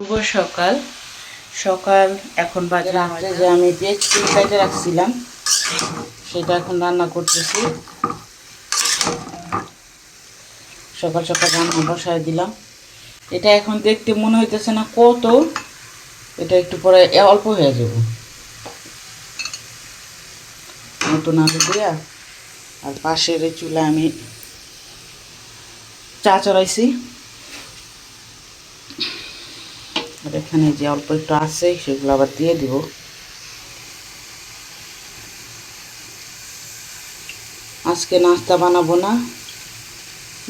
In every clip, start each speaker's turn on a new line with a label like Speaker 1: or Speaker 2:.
Speaker 1: শুভ সকাল। সকাল এখন বাজে
Speaker 2: রাত্রে যে আমি পেঁয়াজ কুচি কেটে রাখছিলাম সেটা এখন রান্না করতেছি। সকাল সকাল রান্না বসায় দিলাম। এটা এখন দেখতে মনে হইতেছে না কত। এটা একটু পরে অল্প হয়ে যাব। নতুন আলু দিয়া আর পাশের চুলা আমি চা চড়াইছি। আর এখানে যে অল্প একটু আছে, সেগুলো আবার দিয়ে দিব। আজকে নাস্তা বানাবো না।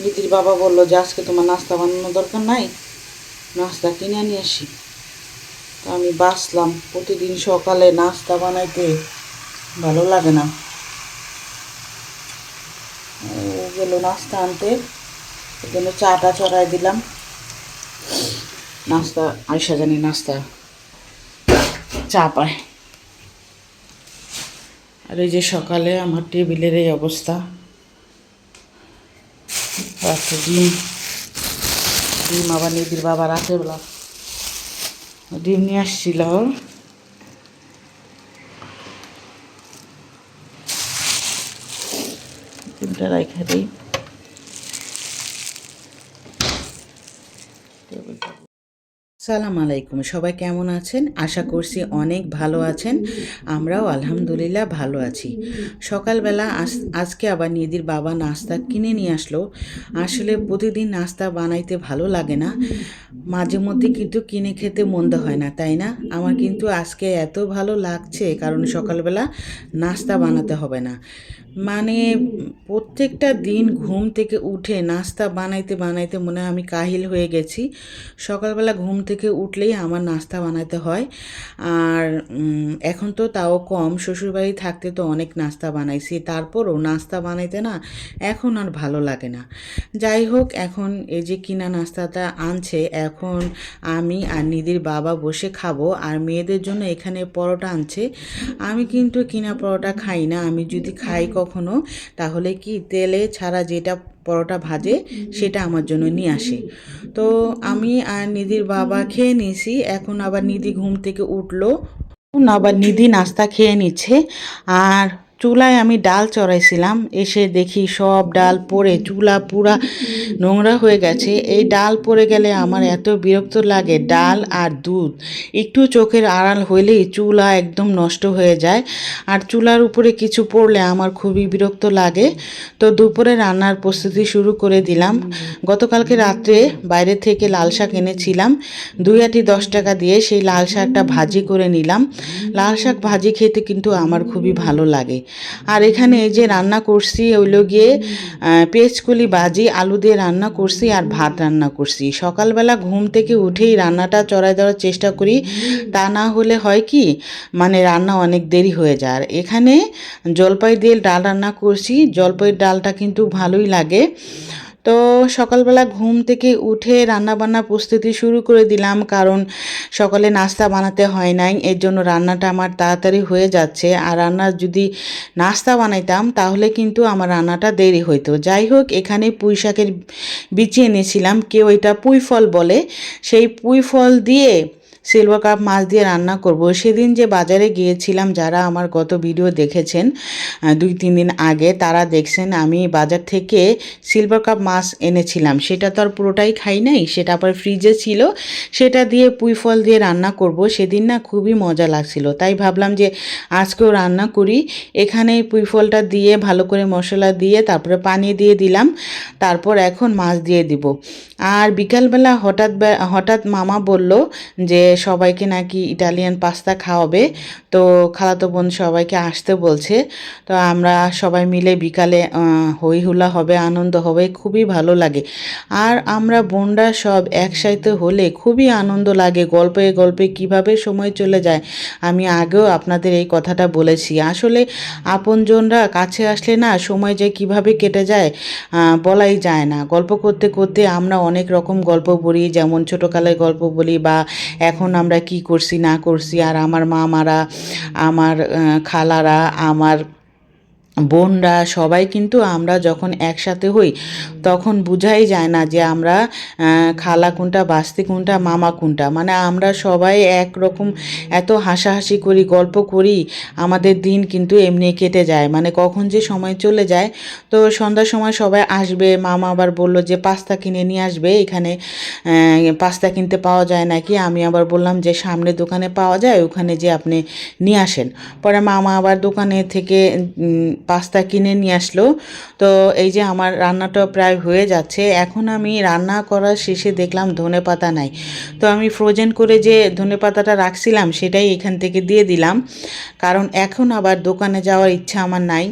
Speaker 2: দিদির বাবা বলল যে, আজকে তোমার নাস্তা বানানোর দরকার নাই, নাস্তা কিনে নিয়ে আসি। তো আমি বাসলাম প্রতিদিন সকালে নাস্তা বানাইতে ভালো লাগে না। ও গেল নাস্তা আনতে জন্য চাটা চড়াই দিলাম। নাস্তা আয়সা জানি নাস্তা। চা পায়। আর এই যে সকালে আমার টেবিলের এই অবস্থা। রাত্রে ডিম ডিম আবার নিদির বাবা রাত্রেবেলা। ডিম নিয়ে আসছিল। ডিমটা রাখা দিই। সালাম আলাইকুম, সবাই কেমন আছেন? আশা করছি অনেক ভালো আছেন। আমরাও আলহামদুলিল্লাহ ভালো আছি। সকালবেলা আজ- আজকে আবার নিদির বাবা নাস্তা কিনে নিয়ে আসলো। আসলে প্রতিদিন নাস্তা বানাইতে ভালো লাগে না। মাঝে মধ্যে কিন্তু কিনে খেতে মন্দ হয় না, তাই না? আমার কিন্তু আজকে এত ভালো লাগছে, কারণ সকালবেলা নাস্তা বানাতে হবে না। মানে প্রত্যেকটা দিন ঘুম থেকে উঠে নাস্তা বানাইতে বানাইতে মনে হয় আমি কাহিল হয়ে গেছি। সকালবেলা ঘুম থেকে উঠলেই আমার নাস্তা বানাতে হয়। আর এখন তো তাও কম। শ্বশুরবাড়ি থাকতে তো অনেক নাস্তা বানাইছি। তারপরও নাস্তা বানাইতে না এখন আর ভালো লাগে না। যাই হোক, এখন এই যে কিনা নাস্তাটা আনছে, এখন আমি আর নিদির বাবা বসে খাব আর মেয়েদের জন্য এখানে পরোটা আনছে। আমি কিন্তু কিনা পরোটা খাই না। আমি যদি খাই কখনো তাহলে কি তেলে ছাড়া যেটা পরোটা ভাজে, সেটা আমার জন্য নিয়ে আসে। তো আমি আর নিধির বাবা খেয়ে নিয়েছি, এখন আবার নিধি ঘুম থেকে উঠল। আবার নিধি নাস্তা খেয়ে নিচ্ছে, আর চুলায় আমি ডাল চড়াইছিলাম। এসে দেখি সব ডাল পড়ে, চুলা পুরা নোংরা হয়ে গেছে। এই ডাল পড়ে গেলে আমার এত বিরক্ত লাগে, ডাল আর দুধ। একটু চোখের আড়াল হইলেই চুলা একদম নষ্ট হয়ে যায়। আর চুলার উপরে কিছু পড়লে আমার খুবই বিরক্ত লাগে। তো দুপুরে রান্নার প্রস্তুতি শুরু করে দিলাম। গতকালকে রাত্রে বাইরে থেকে লাল শাক এনেছিলাম। দুই আটি দশ টাকা দিয়ে সেই লাল শাকটা ভাজি করে নিলাম। লাল শাক ভাজি খেতে কিন্তু আমার খুবই ভালো লাগে। আর এখানে এই যে রান্না করছি ওইগুলো গিয়ে পেঁচকুলি বাজি আলু দিয়ে রান্না করছি আর ভাত রান্না করছি। সকালবেলা ঘুম থেকে উঠেই রান্নাটা চড়াই দেওয়ার চেষ্টা করি। তা না হলে হয় কি মানে রান্না অনেক দেরি হয়ে যায়। আর এখানে জলপাই দিয়ে ডাল রান্না করছি। জলপাইয়ের ডালটা কিন্তু ভালোই লাগে। তো সকালবেলা ঘুম থেকে উঠে রান্না বান্না প্রস্তুতি শুরু করে দিলাম, কারণ সকালে নাস্তা বানাতে হয় নাই, এর জন্য রান্নাটা আমার তাড়াতাড়ি হয়ে যাচ্ছে। আর রান্নার যদি নাস্তা বানাইতাম, তাহলে কিন্তু আমার রান্নাটা দেরি হইতো। যাই হোক, এখানে পুঁই শাকের বিচি এনেছিলাম, কেউ এটা পুঁই ফল বলে। সেই পুঁই ফল দিয়ে সিলভার কাপ মাছ দিয়ে রান্না করব। সেদিন যে বাজারে গিয়েছিলাম, যারা আমার গত ভিডিও দেখেছেন দুই তিন দিন আগে, তারা দেখছেন আমি বাজার থেকে সিলভার কাপ মাছ এনেছিলাম। সেটা তো আর পুরোটাই খাই নাই, সেটা আবার ফ্রিজে ছিল। সেটা দিয়ে পুঁই ফল দিয়ে রান্না করব। সেদিন না খুবই মজা লাগছিল। তাই ভাবলাম যে আজকেও রান্না করি। এখানে পুঁই ফলটা দিয়ে, ভালো করে মশলা দিয়ে, তারপরে পানি দিয়ে দিলাম। তারপর এখন মাছ দিয়ে দিব। আর বিকালবেলা হঠাৎ হঠাৎ মামা বলল যে সবাইকে নাকি ইটালিয়ান পাস্তা খাওয়াবে। তো খালাতো বোন সবাইকে আসতে বলছে। তো আমরা সবাই মিলে বিকালে হই হুল্লা হবে, আনন্দ হবে, খুবই ভালো লাগে। আর আমরা বোনরা সব একসাথে হলে খুবই আনন্দ লাগে, গল্পে গল্পে কীভাবে সময় চলে যায়। আমি আগেও আপনাদের এই কথাটা বলেছি। আসলে আপনজনরা কাছে আসলে না সময় যে কীভাবে কেটে যায় বলাই যায় না। গল্প করতে করতে আমরা অনেক রকম গল্প বলি, যেমন ছোটোকালের গল্প বলি বা এখন আমরা কি করছি না করছি আর আমার মামারা আমার খালারা আমার বোনরা সবাই কিন্তু আমরা যখন একসাথে হই, তখন বুঝাই যায় না যে আমরা খালা কোনটা, বাস্তি কোনটা, মামা কোনটা। মানে আমরা সবাই একরকম এত হাসাহাসি করি, গল্প করি, আমাদের দিন কিন্তু এমনি কেটে যায়। মানে কখন যে সময় চলে যায়, তো সন্ধ্যার সময় সবাই আসবে। মামা আবার বলল যে, পাস্তা কিনে নিয়ে আসবে এখানে। পাস্তা কিনতে পাওয়া যায় নাকি? আমি আবার বললাম যে, সামনে দোকানে পাওয়া যায়, ওখানে যে আপনি নিয়ে আসেন। পরে মামা আবার দোকানে থেকে পাস্তা কিনে নিয়ে আসলো। তো এই যে আমার রান্নাটা প্রায় হয়ে যাচ্ছে। এখন আমি রান্না করার শেষে দেখলাম ধনে পাতা নাই। তো আমি ফ্রোজেন করে যে ধনে পাতাটা রাখছিলাম, সেটাই এখান থেকে দিয়ে দিলাম। কারণ এখন আবার দোকানে যাওয়ার ইচ্ছা আমার নাই।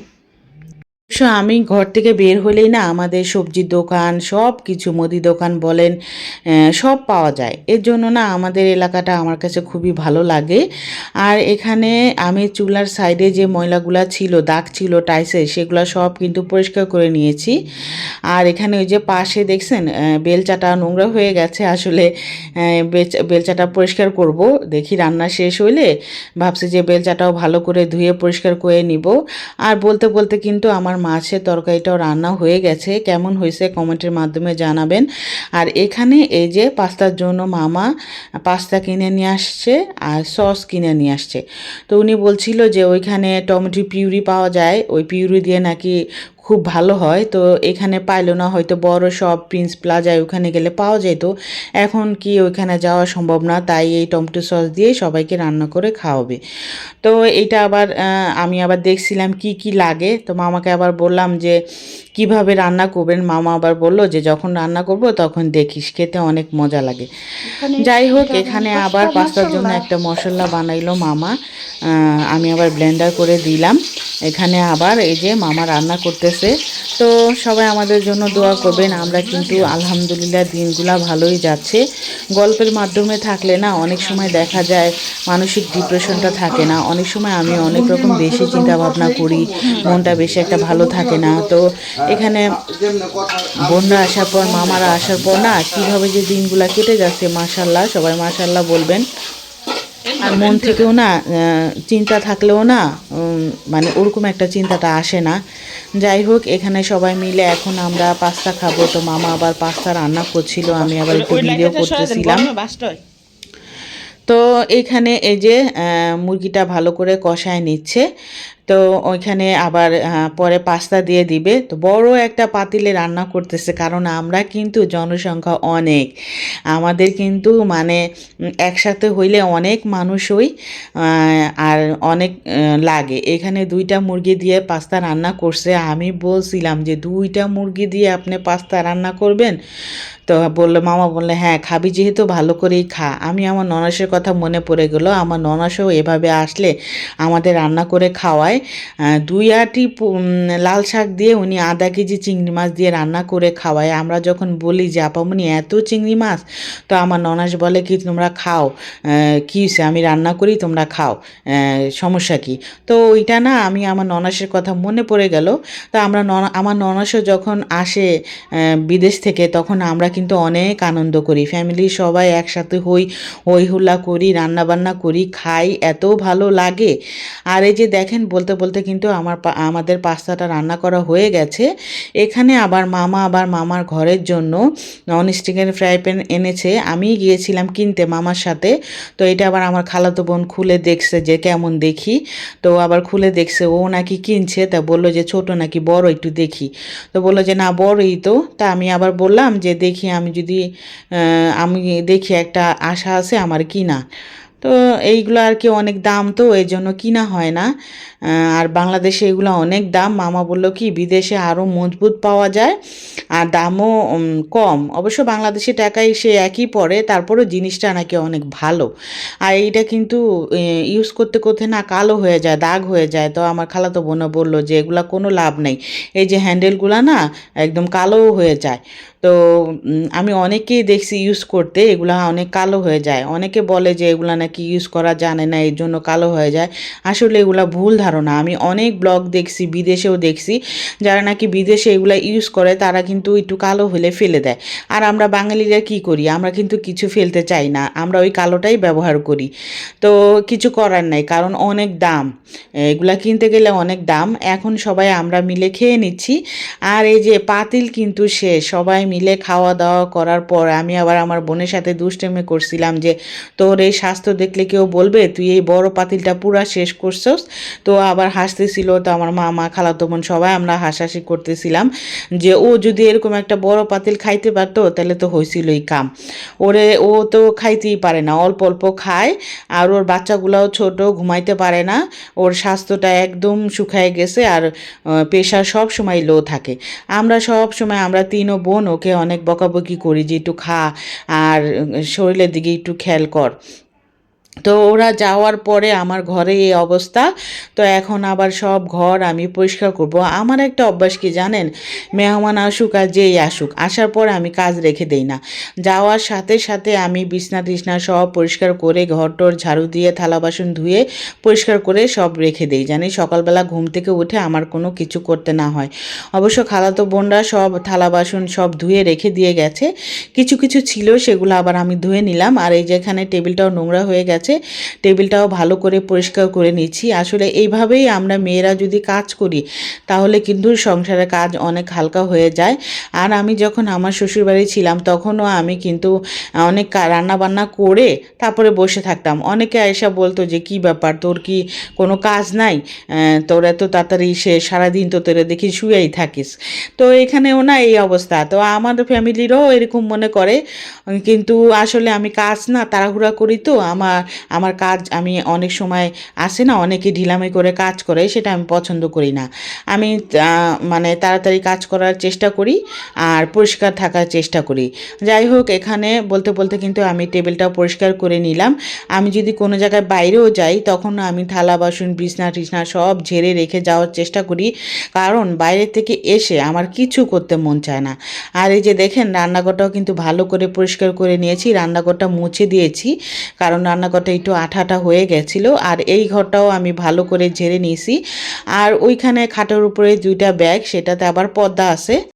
Speaker 2: অবশ্য আমি ঘর থেকে বের হলেই না আমাদের সবজির দোকান সব কিছু মুদি দোকান বলেন সব পাওয়া যায়। এর জন্য না আমাদের এলাকাটা আমার কাছে খুবই ভালো লাগে। আর এখানে আমি চুলার সাইডে যে ময়লাগুলা ছিল, দাগ ছিল টাইসে সেগুলো সব কিন্তু পরিষ্কার করে নিয়েছি। আর এখানে ওই যে পাশে দেখছেন বেলচাটা নোংরা হয়ে গেছে, আসলে বেলচাটা পরিষ্কার করব। দেখি রান্না শেষ হইলে ভাবছি যে বেলচাটাও ভালো করে ধুয়ে পরিষ্কার করে নিব। আর বলতে বলতে কিন্তু আমার মাছের তরকারিটাও রান্না হয়ে গেছে। কেমন হয়েছে কমেন্টের মাধ্যমে জানাবেন। আর এখানে এই যে পাস্তার জন্য মামা পাস্তা কিনে নিয়ে আসছে আর সস কিনে নিয়ে আসছে। তো উনি বলছিল যে ওইখানে টমেটো পিউরি পাওয়া যায়। ওই পিউরি দিয়ে নাকি খুব ভালো হয়। তো এখানে পাইলো না হয়তো বড় সব প্রিন্স প্লাজায় ওখানে গেলে পাওয়া যেত। এখন কি ওইখানে যাওয়া সম্ভব না তাই এই টমেটো সস দিয়ে সবাইকে রান্না করে খাওয়াবে। তো এটা আবার আমি আবার দেখছিলাম কি কি লাগে। তো মামাকে আবার বললাম যে কীভাবে রান্না করবেন? মামা আবার বলল যে যখন রান্না করব তখন দেখিস খেতে অনেক মজা লাগে। যাই হোক এখানে আবার পাস্তার জন্য একটা মশলা বানাইলো মামা। আমি আবার ব্লেন্ডার করে দিলাম। এখানে আবার এই যে মামা রান্না করতেছে তো সবাই আমাদের জন্য দোয়া করবেন, আমরা কিন্তু আলহামদুলিল্লাহ দিনগুলা ভালোই যাচ্ছে। গল্পের মাধ্যমে থাকলে না অনেক সময় দেখা যায়, মানসিক ডিপ্রেশনটা থাকে না। অনেক সময় আমি অনেক রকম বেশি চিন্তা ভাবনা করি, মনটা বেশি একটা ভালো থাকে না। তো এখানে বোনরা আসার পর, মামারা আসার পর না কীভাবে যে দিনগুলা কেটে যাচ্ছে মাশাল্লাহ সবাই মাশাল্লাহ বলবেন। আর মন থেকেও না চিন্তা থাকলেও না মানে ওরকম একটা চিন্তাটা আসে না। যাই হোক এখানে সবাই মিলে এখন আমরা পাস্তা খাব। তো মামা আবার পাস্তা রান্না করছিল আমি আবার একটু ভিডিও করতেছিলাম। তো এখানে এই যে আহ, মুরগিটা ভালো করে কষায় নিচ্ছে। তো ওইখানে আবার পরে পাস্তা দিয়ে দিবে। তো বড় একটা পাতিলে রান্না করতেছে, কারণ আমরা কিন্তু জনসংখ্যা অনেক। আমাদের কিন্তু মানে একসাথে হইলে অনেক মানুষই আর অনেক লাগে। এখানে দুইটা মুরগি দিয়ে পাস্তা রান্না করছে। আমি বলছিলাম যে, দুইটা মুরগি দিয়ে আপনি পাস্তা রান্না করবেন? তো বলল, মামা বললে হ্যাঁ খাবি, যেহেতু ভালো করেই খা। আমি আমার ননাসের কথা মনে পড়ে গেলো। আমার ননাসও এভাবে আসলে আমাদের রান্না করে খাওয়ায়। আহ, দুই আটি লাল শাক দিয়ে উনি আধা কেজি চিংড়ি মাছ দিয়ে রান্না করে খাওয়ায়। আমরা যখন বলি যে আপামনি এত চিংড়ি মাছ? তো আমার ননাস বলে কি তোমরা খাও? কী আমি রান্না করি তোমরা খাও। সমস্যা কি? তো ওইটা না আমি আমার ননাসের কথা মনে পড়ে গেল। তো আমরা আমার ননাসও যখন আসে বিদেশ থেকে তখন আমরা কিন্তু অনেক আনন্দ করি। ফ্যামিলির সবাই একসাথে হই হই হুল্লা করি রান্না বান্না করি খাই এত ভালো লাগে। আর এই যে দেখেন বলতে বলতে কিন্তু আমার আমাদের পাস্তাটা রান্না করা হয়ে গেছে। এখানে আবার মামা আবার মামার ঘরের জন্য নন স্টিকের ফ্রাই প্যান এনেছে। আমি গিয়েছিলাম কিনতে মামার সাথে। তো এটা আবার আমার খালাতো বোন খুলে দেখছে যে কেমন দেখি। তো আবার খুলে দেখছে, ও নাকি কিনছে। তা বলল যে ছোট নাকি বড় একটু দেখি। তো বলল যে না, বড়ই তো। তা আমি আবার বললাম যে দেখি আমি যদি আমি দেখি একটা আশা আছে আমার কিনা। তো এইগুলো আর কি অনেক দাম তো এই জন্য কিনা হয় না। আর বাংলাদেশে এগুলো অনেক দাম। মামা বলল কি, বিদেশে আরও মজবুত পাওয়া যায় আর দামও কম। অবশ্য বাংলাদেশি টাকায় সে একই পড়ে তারপরেও জিনিসটা নাকি অনেক ভালো। আর এইটা কিন্তু ইউজ করতে করতে না কালো হয়ে যায়, দাগ হয়ে যায়। তো আমার খালাতো বোনা বলল যে, এগুলা কোনো লাভ নেই। এই যে হ্যান্ডেলগুলো না, একদম কালোও হয়ে যায়। তো আমি অনেকেই দেখছি ইউজ করতে, এগুলা অনেক কালো হয়ে যায়। অনেকে বলে যে, এগুলা নাকি ইউজ করা জানে না, এর জন্য কালো হয়ে যায়। আসলে এগুলা ভুল ধারণা। ধারণা। আমি অনেক ব্লগ দেখছি, বিদেশেও দেখছি, যারা নাকি বিদেশে এগুলা ইউজ করে, তারা কিন্তু একটু কালো হলে ফেলে দেয়। আর আমরা বাঙালিরা কি করি? আমরা কিন্তু কিছু ফেলতে চাই না, আমরা ওই কালোটাই ব্যবহার করি। তো কিছু করার নাই, কারণ অনেক দাম। এগুলা কিনতে গেলে অনেক দাম। এখন সবাই আমরা মিলে খেয়ে নিচ্ছি। আর এই যে পাতিল কিন্তু শেষ সবাই মিলে খাওয়া দাওয়া করার পর আমি আবার আমার বোনের সাথে দুষ্টেমে করছিলাম যে, তোর এই স্বাস্থ্য দেখলে কেউ বলবে? তুই এই বড় পাতিলটা পুরা শেষ করছস? তো আবার হাসতেছিল, তো আমার মামা, খালাতো বোন সবাই আমরা হাসাহাসি করতেছিলাম যে ও যদি এরকম একটা বড় পাতিল খাইতে পারতো, তাহলে তো হয়েছিলই কাম। ওরে, ও তো খাইতেই পারে না, অল্প অল্প খায় আর ওর বাচ্চাগুলাও ছোট, ঘুমাইতে পারে না, ওর স্বাস্থ্যটা একদম শুকায় গেছে আর প্রেশার সব সময় লো থাকে। আমরা সব সময়, আমরা তিনও বোন, ওকে অনেক বকাবকি করি যে একটু খা আর শরীরের দিকে একটু খেয়াল কর। তো ওরা যাওয়ার পরে আমার ঘরে এই অবস্থা। তো এখন আবার সব ঘর আমি পরিষ্কার করব। আমার একটা অভ্যাস কি জানেন? মেহমান আসুক আর যেই আসুক, আসার পর আমি কাজ রেখে দেই না। যাওয়ার সাথে সাথে আমি বিছনা টিছনা সব পরিষ্কার করে ঘর টর ঝাড়ু দিয়ে থালা বাসন ধুয়ে পরিষ্কার করে সব রেখে দেই। জানি সকালবেলা ঘুম থেকে উঠে আমার কোনো কিছু করতে না হয়। অবশ্য খালাতো বোনরা সব থালা বাসন সব ধুয়ে রেখে দিয়ে গেছে। কিছু কিছু ছিল সেগুলো আবার আমি ধুয়ে নিলাম। আর এই যেখানে টেবিলটাও নোংরা হয়ে গেছে। টেবিলটাও ভালো করে পরিষ্কার করে নিচ্ছি। আসলে এইভাবেই আমরা মেয়েরা যদি কাজ করি, তাহলে কিন্তু সংসারের কাজ অনেক হালকা হয়ে যায়। আর আমি যখন আমার শ্বশুরবাড়ি ছিলাম, তখনও আমি কিন্তু অনেক রান্না বান্না করে তারপরে বসে থাকতাম। অনেকে এসে বলতো যে, কি ব্যাপার? তোর কি কোনো কাজ নাই? তোর এত তাড়াতাড়ি সে সারাদিন তো তোরা দেখি শুয়েই থাকিস। তো এখানেও না এই অবস্থা। তো আমার ফ্যামিলিরও এরকম মনে করে। কিন্তু আসলে আমি কাজ না, তাড়াহুড়া করি তো। আমার আমার কাজ আমি অনেক সময় আসে না, অনেকে ঢিলামি করে কাজ করে, সেটা আমি পছন্দ করি না। আমি মানে তাড়াতাড়ি কাজ করার চেষ্টা করি আর পরিষ্কার থাকার চেষ্টা করি। যাই হোক, এখানে বলতে বলতে কিন্তু আমি টেবিলটাও পরিষ্কার করে নিলাম। আমি যদি কোনো জায়গায় বাইরেও যাই, তখন আমি থালা, বাসন, বিছনা, টিছনা সব ঝেড়ে রেখে যাওয়ার চেষ্টা করি। কারণ বাইরে থেকে এসে আমার কিছু করতে মন চায় না। আর এই যে দেখেন, রান্নাঘরটাও কিন্তু ভালো করে পরিষ্কার করে নিয়েছি, রান্নাঘরটা মুছে দিয়েছি। কারণ রান্নাঘরটা একটু আঠা আঠা হয়ে গেছিল, আর এই ঘরটাও আমি ভালো করে ঝেড়ে নিয়েছি। আর ওইখানে খাটের উপরে দুইটা ব্যাগ, সেটাতে আবার পর্দা আছে।